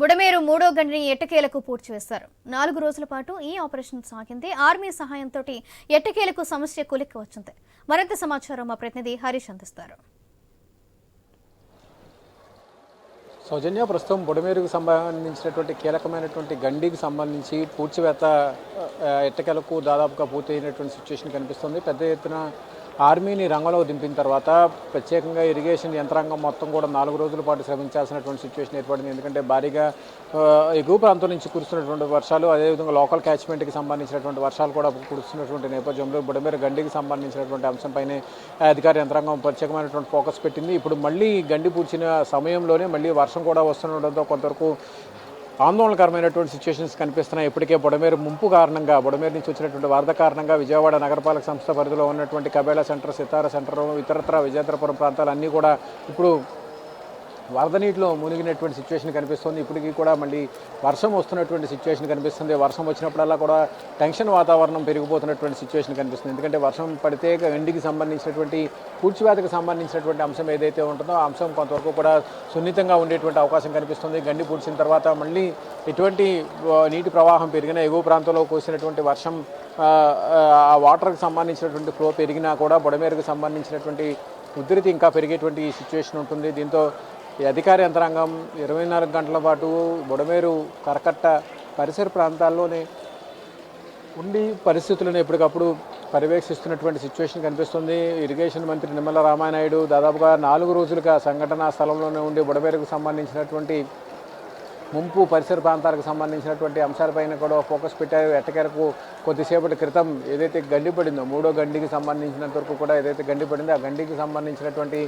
బుడమేరు మూడో గండిని ఎట్టకేలకు పూడ్చి నాలుగు రోజుల పాటు ఈ ఆపరేషన్ సాగింది. ఆర్మీ సహాయంతో ఎట్టకేలకు సమస్య కొలిక్కి వచ్చింది మరింత సమాచారం మా ప్రతినిధి హరీష్ అందిస్తారు. సౌజన్య ప్రస్తుతం బుడమేరుకు సంబంధించినటువంటి కీలకమైనటువంటి గండికి సంబంధించి పూడ్చివేత ఎట్టకెలకు దాదాపుగా పూర్తయినటువంటి సిచ్యువేషన్ కనిపిస్తుంది. పెద్ద ఎత్తున ఆర్మీని రంగంలో దింపిన తర్వాత ప్రత్యేకంగా ఇరిగేషన్ యంత్రాంగం మొత్తం కూడా నాలుగు రోజుల పాటు శ్రమించాల్సినటువంటి సిచ్యువేషన్ ఏర్పడింది. ఎందుకంటే భారీగా ఎగువ ప్రాంతం నుంచి కురుస్తున్నటువంటి వర్షాలు అదేవిధంగా లోకల్ క్యాచ్మెంట్కి సంబంధించినటువంటి వర్షాలు కూడా కురుస్తున్నటువంటి నేపథ్యంలో బుడమేర గండికి సంబంధించినటువంటి అంశంపైనే అధికార యంత్రాంగం ప్రత్యేకమైనటువంటి ఫోకస్ పెట్టింది. ఇప్పుడు మళ్ళీ గండి పూడ్చిన సమయంలోనే మళ్ళీ వర్షం కూడా వస్తుండడంతో కొంతవరకు ఆందోళనకరమైనటువంటి సిచ్యువేషన్స్ కనిపిస్తున్నాయి. ఇప్పటికే బుడమేరు ముంపు కారణంగా బుడమేరు నుంచి వచ్చినటువంటి వరద కారణంగా విజయవాడ నగరపాలక సంస్థ పరిధిలో ఉన్నటువంటి కబేళా సెంటర్ సితార సెంటర్ ఇతరత్ర విజేంద్రపురం ప్రాంతాలు అన్నీ కూడా ఇప్పుడు వరద నీటిలో మునిగినటువంటి సిచ్యువేషన్ కనిపిస్తుంది. ఇప్పటికీ కూడా మళ్ళీ వర్షం వస్తున్నటువంటి సిచ్యువేషన్ కనిపిస్తుంది. వర్షం వచ్చినప్పుడల్లా కూడా టెన్షన్ వాతావరణం పెరిగిపోతున్నటువంటి సిచ్యువేషన్ కనిపిస్తుంది. ఎందుకంటే వర్షం పడితే ఎండికి సంబంధించినటువంటి పూడ్చివేతకు సంబంధించినటువంటి అంశం ఏదైతే ఉంటుందో ఆ అంశం కొంతవరకు కూడా సున్నితంగా ఉండేటువంటి అవకాశం కనిపిస్తుంది. గండి పూడ్చిన తర్వాత మళ్ళీ ఎటువంటి నీటి ప్రవాహం పెరిగినా ఎగువ ప్రాంతంలో కురిసినటువంటి వర్షం ఆ, వాటర్కి సంబంధించినటువంటి ఫ్లో పెరిగినా కూడా బుడమేరుకు సంబంధించినటువంటి ఉధృతి ఇంకా పెరిగేటువంటి సిచ్యువేషన్ ఉంటుంది. దీంతో ఈ అధికార యంత్రాంగం ఇరవై నాలుగు గంటల పాటు బుడమేరు కరకట్ట పరిసర ప్రాంతాల్లోనే ఉండి పరిస్థితులను ఎప్పటికప్పుడు పర్యవేక్షిస్తున్నటువంటి సిచ్యువేషన్ కనిపిస్తుంది. ఇరిగేషన్ మంత్రి నిమ్మల రామానాయుడు దాదాపుగా నాలుగు రోజులుగా సంఘటనా స్థలంలోనే ఉండి బుడమేరుకు సంబంధించినటువంటి ముంపు పరిసర ప్రాంతాలకు సంబంధించినటువంటి అంశాలపైన కూడా ఫోకస్ పెట్టారు. ఎట్టకేరకు కొద్దిసేపటి క్రితం ఏదైతే గండి పడిందో మూడో గండికి సంబంధించినంత వరకు కూడా ఏదైతే గండి పడిందో ఆ గండికి సంబంధించినటువంటి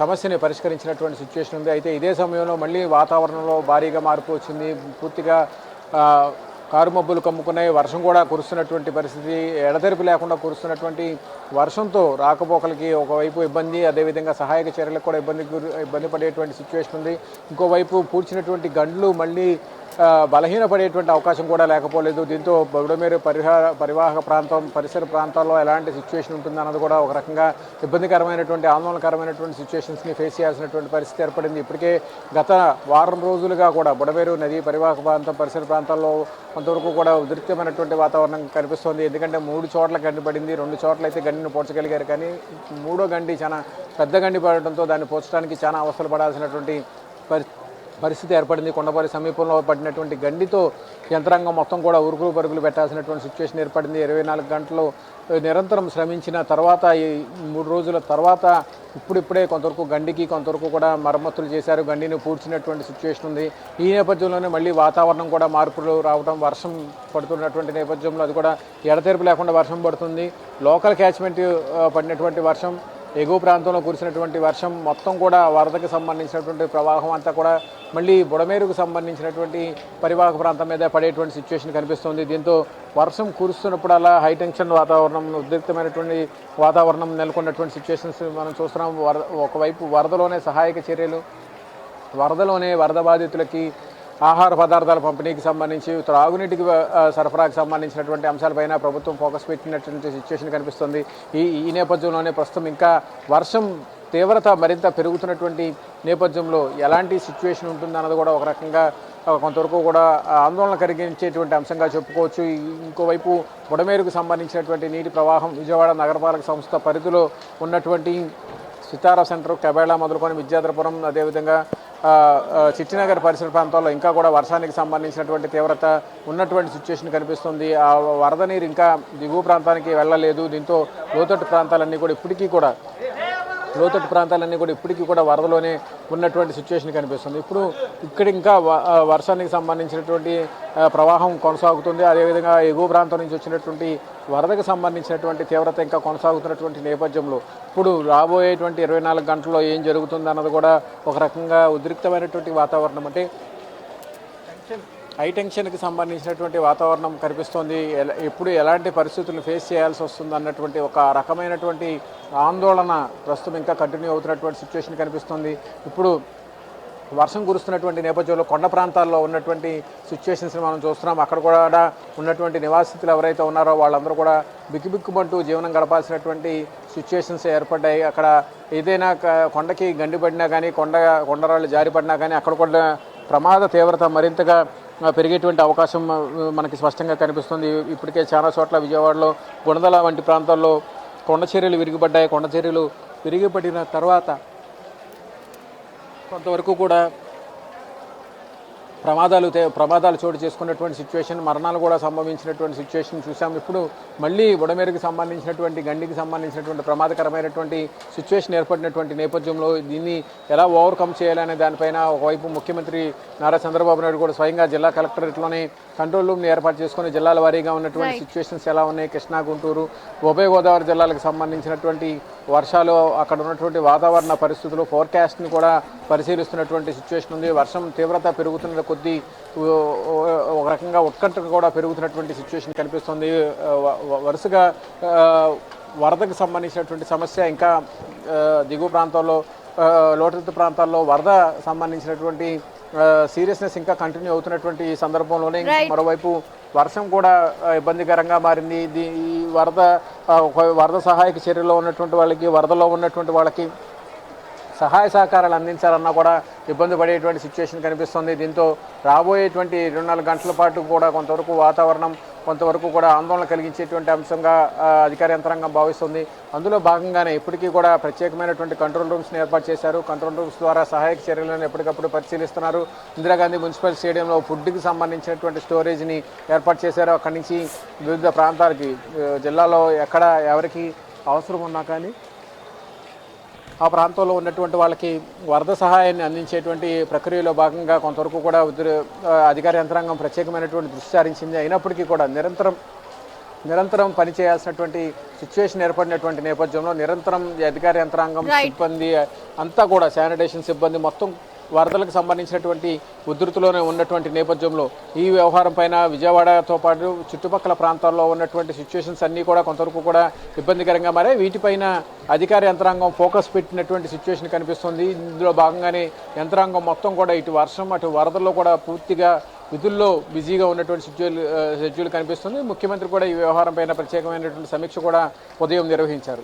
సమస్యని పరిష్కరించినటువంటి సిచ్యువేషన్ ఉంది. అయితే ఇదే సమయంలో మళ్ళీ వాతావరణంలో భారీగా మార్పు వచ్చింది. పూర్తిగా కారు మబ్బులు కమ్ముకున్నాయి వర్షం కూడా కురుస్తున్నటువంటి పరిస్థితి ఎడతెరిపి లేకుండా కురుస్తున్నటువంటి వర్షంతో రాకపోకలకి ఒకవైపు ఇబ్బంది అదేవిధంగా సహాయక చర్యలకు కూడా ఇబ్బంది ఇబ్బంది పడేటువంటి సిచ్యువేషన్ ఉంది. ఇంకోవైపు పూడ్చినటువంటి గండ్లు మళ్ళీ బలహీనపడేటువంటి అవకాశం కూడా లేకపోలేదు. దీంతో బుడమేరు పరిహార పరివాహక ప్రాంతం పరిసర ప్రాంతాల్లో ఎలాంటి సిచ్యువేషన్ ఉంటుందన్నది కూడా ఒక రకంగా ఇబ్బందికరమైనటువంటి ఆందోళనకరమైనటువంటి సిచ్యువేషన్స్ని ఫేస్ చేయాల్సినటువంటి పరిస్థితి ఏర్పడింది. ఇప్పటికే గత వారం రోజులుగా కూడా బుడమేరు నది పరివాహక ప్రాంతం పరిసర ప్రాంతాల్లో కొంతవరకు కూడా ఉధృతమైనటువంటి వాతావరణం కనిపిస్తోంది. ఎందుకంటే మూడు చోట్ల గండి పడింది. రెండు చోట్ల అయితే గండిని పోడ్చగలిగారు కానీ మూడో గండి చాలా పెద్ద గండి పడటంతో దాన్ని పోర్చడానికి చాలా అవస్థలు పడాల్సినటువంటి పరి పరిస్థితి ఏర్పడింది. కొండపల్లి సమీపంలో పడినటువంటి గండితో యంత్రాంగం మొత్తం కూడా ఉరుకులు పరుగులు పెట్టాల్సినటువంటి సిచ్యువేషన్ ఏర్పడింది. ఇరవై నాలుగు గంటలు నిరంతరం శ్రమించిన తర్వాత ఈ మూడు రోజుల తర్వాత ఇప్పుడిప్పుడే కొంతవరకు గండికి కొంతవరకు కూడా మరమ్మతులు చేశారు. గండిని పూడ్చినటువంటి సిచ్యువేషన్ ఉంది. ఈ నేపథ్యంలోనే మళ్ళీ వాతావరణం కూడా మార్పులు రావడం వర్షం పడుతున్నటువంటి నేపథ్యంలో అది కూడా ఎడతెరపు లేకుండా వర్షం పడుతుంది. లోకల్ క్యాచ్మెంట్ పడినటువంటి వర్షం ఎగువ ప్రాంతంలో కురిసినటువంటి వర్షం మొత్తం కూడా వరదకు సంబంధించినటువంటి ప్రవాహం అంతా కూడా మళ్ళీ బుడమేరుకు సంబంధించినటువంటి పరివాహక ప్రాంతం మీద పడేటువంటి సిచ్యువేషన్ కనిపిస్తుంది. దీంతో వర్షం కురుస్తున్నప్పుడల్లా హైటెన్షన్ వాతావరణం ఉద్రిక్తమైనటువంటి వాతావరణం నెలకొన్నటువంటి సిచ్యువేషన్స్ మనం చూస్తున్నాం. వర ఒకవైపు వరదలోనే సహాయక చర్యలు వరదలోనే వరద బాధితులకి ఆహార పదార్థాల పంపిణీకి సంబంధించి త్రాగునీటికి సరఫరాకు సంబంధించినటువంటి అంశాలపైన ప్రభుత్వం ఫోకస్ పెట్టినటువంటి సిచ్యువేషన్ కనిపిస్తుంది. ఈ ఈ నేపథ్యంలోనే ప్రస్తుతం ఇంకా వర్షం తీవ్రత మరింత పెరుగుతున్నటువంటి నేపథ్యంలో ఎలాంటి సిచ్యువేషన్ ఉంటుందన్నది కూడా ఒక రకంగా కొంతవరకు కూడా ఆందోళన కలిగించేటువంటి అంశంగా చెప్పుకోవచ్చు. ఇంకోవైపు బుడమేరుకు సంబంధించినటువంటి నీటి ప్రవాహం విజయవాడ నగరపాలక సంస్థ పరిధిలో ఉన్నటువంటి సితారా సెంటర్ కబేళ మొదలుకొని విద్యాధరపురం అదేవిధంగా చిట్టినగర్ పరిసర ప్రాంతాల్లో ఇంకా కూడా వర్షానికి సంబంధించినటువంటి తీవ్రత ఉన్నటువంటి సిచ్యువేషన్ కనిపిస్తుంది. ఆ వరద నీరు ఇంకా దిగువ ప్రాంతానికి వెళ్ళలేదు. దీంతో లోతట్టు ప్రాంతాలన్నీ కూడా ఇప్పటికీ కూడా లోతట్టు ప్రాంతాలన్నీ కూడా ఇప్పటికీ కూడా వరదలోనే ఉన్నటువంటి సిచ్యువేషన్ కనిపిస్తుంది. ఇప్పుడు ఇక్కడ ఇంకా వ- వర్షానికి సంబంధించినటువంటి ప్రవాహం కొనసాగుతుంది. అదేవిధంగా ఎగువ ప్రాంతం నుంచి వచ్చినటువంటి వరదకు సంబంధించినటువంటి తీవ్రత ఇంకా కొనసాగుతున్నటువంటి నేపథ్యంలో ఇప్పుడు రాబోయేటువంటి ఇరవై నాలుగు గంటల్లో ఏం జరుగుతుంది అన్నది కూడా ఒక రకంగా ఉద్రిక్తమైనటువంటి వాతావరణం అంటే హైటెన్షన్కి సంబంధించినటువంటి వాతావరణం కనిపిస్తోంది. ఎప్పుడు ఎలాంటి పరిస్థితులు ఫేస్ చేయాల్సి వస్తుంది అన్నటువంటి ఒక రకమైనటువంటి ఆందోళన ప్రస్తుతం ఇంకా కంటిన్యూ అవుతున్నటువంటి సిచ్యువేషన్ కనిపిస్తుంది. ఇప్పుడు వర్షం కురుస్తున్నటువంటి నేపథ్యంలో కొండ ప్రాంతాల్లో ఉన్నటువంటి సిచ్యువేషన్స్ని మనం చూస్తున్నాం. అక్కడ కూడా ఉన్నటువంటి నివాసితులు ఎవరైతే ఉన్నారో వాళ్ళందరూ కూడా బిక్కుబిక్కుమంటూ జీవనం గడపాల్సినటువంటి సిచ్యువేషన్స్ ఏర్పడ్డాయి. అక్కడ ఏదైనా కొండకి గండిపడినా కానీ కొండ కొండరాళ్ళు జారిపడినా కానీ అక్కడ కూడా ప్రమాద తీవ్రత మరింతగా పెరిగేటువంటి అవకాశం మనకి స్పష్టంగా కనిపిస్తుంది. ఇప్పటికే చాలా చోట్ల విజయవాడలో గుణదల వంటి ప్రాంతాల్లో కొండ చర్యలు విరిగిపడ్డాయి. కొండ చర్యలు విరిగిపడిన తర్వాత కొంతవరకు కూడా ప్రమాదాలు ప్రమాదాలు చోటు చేసుకున్నటువంటి సిచ్యువేషన్ మరణాలు కూడా సంభవించినటువంటి సిచ్యువేషన్ చూసాం. ఇప్పుడు మళ్ళీ బుడమేరుకు సంబంధించినటువంటి గండికి సంబంధించినటువంటి ప్రమాదకరమైనటువంటి సిచ్యువేషన్ ఏర్పడినటువంటి నేపథ్యంలో దీన్ని ఎలా ఓవర్కమ్ చేయాలనే దానిపైన ఒకవైపు ముఖ్యమంత్రి నారా చంద్రబాబు నాయుడు కూడా స్వయంగా జిల్లా కలెక్టరేట్లోనే కంట్రోల్ రూమ్ని ఏర్పాటు చేసుకుని జిల్లాల వారీగా ఉన్నటువంటి సిచ్యువేషన్స్ ఎలా ఉన్నాయి? కృష్ణా గుంటూరు ఉభయ గోదావరి జిల్లాలకు సంబంధించినటువంటి వర్షాలు అక్కడ ఉన్నటువంటి వాతావరణ పరిస్థితులు ఫోర్కాస్ట్ని కూడా పరిశీలిస్తున్నటువంటి సిచ్యువేషన్ ఉంది. వర్షం తీవ్రత పెరుగుతున్న కొద్దీ ఒక రకంగా ఉత్కంఠ కూడా పెరుగుతున్నటువంటి సిచ్యువేషన్ కనిపిస్తుంది. వరుసగా వరదకు సంబంధించినటువంటి సమస్య ఇంకా దిగువ ప్రాంతాల్లో లోతట్టు ప్రాంతాల్లో వరద సంబంధించినటువంటి సీరియస్నెస్ ఇంకా కంటిన్యూ అవుతున్నటువంటి ఈ సందర్భంలోనే మరోవైపు వర్షం కూడా ఇబ్బందికరంగా మారింది. ఈ వరద వరద సహాయక చర్యలో ఉన్నటువంటి వాళ్ళకి వరదలో ఉన్నటువంటి వాళ్ళకి సహాయ సహకారాలు అందించాలన్నా కూడా ఇబ్బంది పడేటువంటి సిచ్యువేషన్ కనిపిస్తుంది. దీంతో రాబోయేటువంటి రెండు నాలుగు గంటల పాటు కూడా కొంతవరకు వాతావరణం కొంతవరకు కూడా ఆందోళన కలిగించేటువంటి అంశంగా అధికార యంత్రాంగం భావిస్తుంది. అందులో భాగంగానే ఇప్పటికీ కూడా ప్రత్యేకమైనటువంటి కంట్రోల్ రూమ్స్ని ఏర్పాటు చేశారు. కంట్రోల్ రూమ్స్ ద్వారా సహాయక చర్యలను ఎప్పటికప్పుడు పరిశీలిస్తున్నారు. ఇందిరాగాంధీ మున్సిపల్ స్టేడియంలో ఫుడ్కి సంబంధించినటువంటి స్టోరేజ్ని ఏర్పాటు చేశారు. అక్కడి నుంచి వివిధ ప్రాంతాలకి జిల్లాలో ఎక్కడ ఎవరికి అవసరం ఉన్నా కానీ ఆ ప్రాంతంలో ఉన్నటువంటి వాళ్ళకి వరద సహాయాన్ని అందించేటువంటి ప్రక్రియలో భాగంగా కొంతవరకు కూడా అధికార యంత్రాంగం ప్రత్యేకమైనటువంటి దృష్టి సారించింది. అయినప్పటికీ కూడా నిరంతరం నిరంతరం పనిచేయాల్సినటువంటి సిచ్యువేషన్ ఏర్పడినటువంటి నేపథ్యంలో నిరంతరం అధికార యంత్రాంగం సిబ్బంది అంతా కూడా శానిటేషన్ సిబ్బంది మొత్తం వరదలకు సంబంధించినటువంటి ఉధృతిలోనే ఉన్నటువంటి నేపథ్యంలో ఈ వ్యవహారం పైన విజయవాడతో పాటు చుట్టుపక్కల ప్రాంతాల్లో ఉన్నటువంటి సిచ్యువేషన్స్ అన్నీ కూడా కొంతవరకు కూడా ఇబ్బందికరంగా మారే వీటిపైన అధికార యంత్రాంగం ఫోకస్ పెట్టినటువంటి సిచ్యువేషన్ కనిపిస్తుంది. ఇందులో భాగంగానే యంత్రాంగం మొత్తం కూడా ఇటు వర్షం అటు వరదల్లో కూడా పూర్తిగా విధుల్లో బిజీగా ఉన్నటువంటి షెడ్యూల్ షెడ్యూల్ కనిపిస్తుంది. ముఖ్యమంత్రి కూడా ఈ వ్యవహారం పైన ప్రత్యేకమైనటువంటి సమీక్ష కూడా ఉదయం నిర్వహించారు.